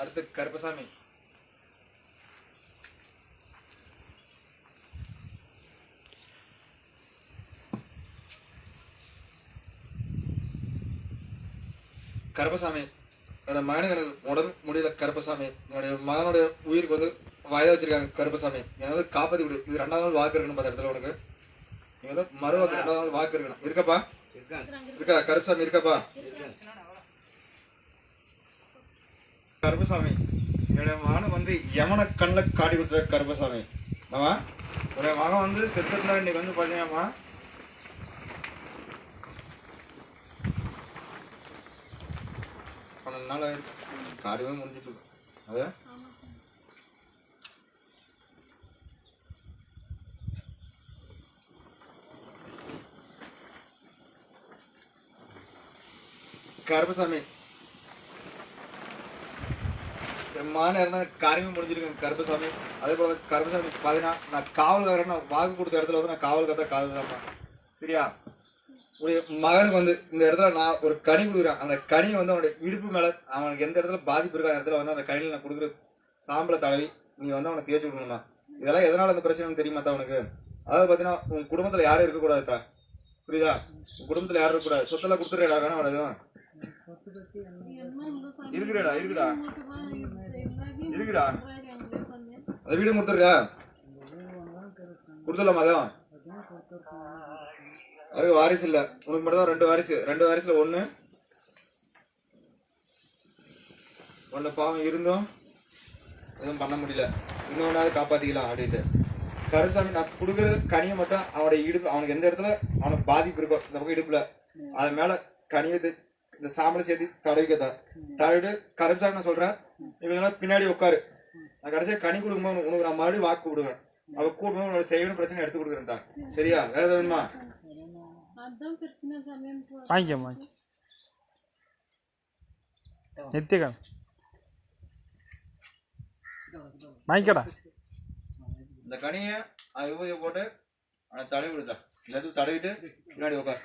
அடுத்து கருப்பசாமி. கருப்பசாமி என்னோட மகனுக்கு எனக்கு உடம்பு முடியல கருப்பசாமி. என்னுடைய மகனுடைய உயிருக்கு வந்து வயதா வச்சிருக்காங்க கருப்பசாமி. எனக்கு வந்து காப்பாத்தி விடு. இது ரெண்டாவது நாள் வாக்கு இருக்கணும் பார்த்த இடத்துல உனக்கு. நீ வந்து மறுவாக்கு ரெண்டாவது நாள் வாக்கு இருக்கணும். இருக்கப்பா? இருக்கா? கருப்பசாமி இருக்கப்பா? கருப்பசாமி. என்னுடைய மகன் வந்து யமன கண்ணில் காட்டி கொடுத்துற கருப்பசாமி. ஆமா உன்னுடைய மகன் வந்து செத்துருந்தா இன்னைக்கு வந்து பார்த்தீங்கன்னாமா பன்னெண்டு நாள் ஆயிருக்கு காரியமே முடிஞ்சிட்டு அது? கருப்பசாமி மான இருந்தா காரியமே முடிஞ்சிருக்கு கருப்பசாமி அதே போல கருப்பசாமி பாத்தீங்கன்னா நான் காவல்காரன் நான் வாக்கு கொடுத்த இடத்துல வந்து நான் காவல் கத்த காதுதாம்மா சரியா? உடைய மகனுக்கு வந்து இந்த இடத்துல நான் ஒரு கனி கொடுக்குறேன். அந்த கனியை வந்து அவனுடைய இடுப்பு மேல அவனுக்கு எந்த இடத்துல பாதிப்பு இருக்கோ அந்த இடத்துல வந்து அந்த கனியில நான் கொடுக்குற சாம்பலை தடவி நீ வந்து அவனை தேய்ச்சி விடணும்மா. இதெல்லாம் எதனால அந்த பிரச்சனைன்னு தெரியுமா தா உனக்கு? அதாவது பாத்தீங்கன்னா உன் குடும்பத்துல யாரும் இருக்கக்கூடாதுக்கா புரியுதா? உன் குடும்பத்துல யாரும் இருக்கக்கூடாது. சொத்தெல்லாம் கொடுத்துறேடா வேணாம் அவனதும் இருக்குடா இருக்குடா இருக்குடா. அந்த வீடு கொடுத்துருக்கா. கொடுத்துடலாமா அதான் அதுக்கு வாரிசு இல்லை? உனக்கு மட்டும் தான் ரெண்டு வாரிசு. ரெண்டு வாரிசில் ஒன்று ஒன்று பாவம் இருந்தும் எதுவும் பண்ண முடியல. இன்னொன்னாவது காப்பாத்திக்கலாம் அப்படின்ட்டு. கருசாமி நான் கொடுக்கறது கனியை மட்டும் அவனோட இடுப்பு அவனுக்கு எந்த இடத்துல அவனுக்கு பாதிப்பு இருக்கோ இந்த பக்கம் இடுப்பில். அது மேலே கனியை இந்த சாம்பலை சேர்த்து தடவிக்கத்தா தடவிட்டு கருசாமி நான் சொல்றேன். இவங்கெல்லாம் பின்னாடி உட்காரு. நான் கடைசியா கனி கொடுக்கும்போது உனக்கு- உனக்கு நான் மறுபடியும் வாக்கு விடுவேன் அவ கூடும்போது உன்னோட செய்யணும் பிரச்சனை எடுத்து கொடுக்குறேன் தான் சரியா? வேற ஏதாவது வேணுமா? வாங்கிக்கம்மா. நித்தியகா வாங்கிக்கடா. இந்த கனியை அது விபூதியை போட்டு அவனை தடவி விடுதா இந்த தடவிட்டு பின்னாடி உட்கார்.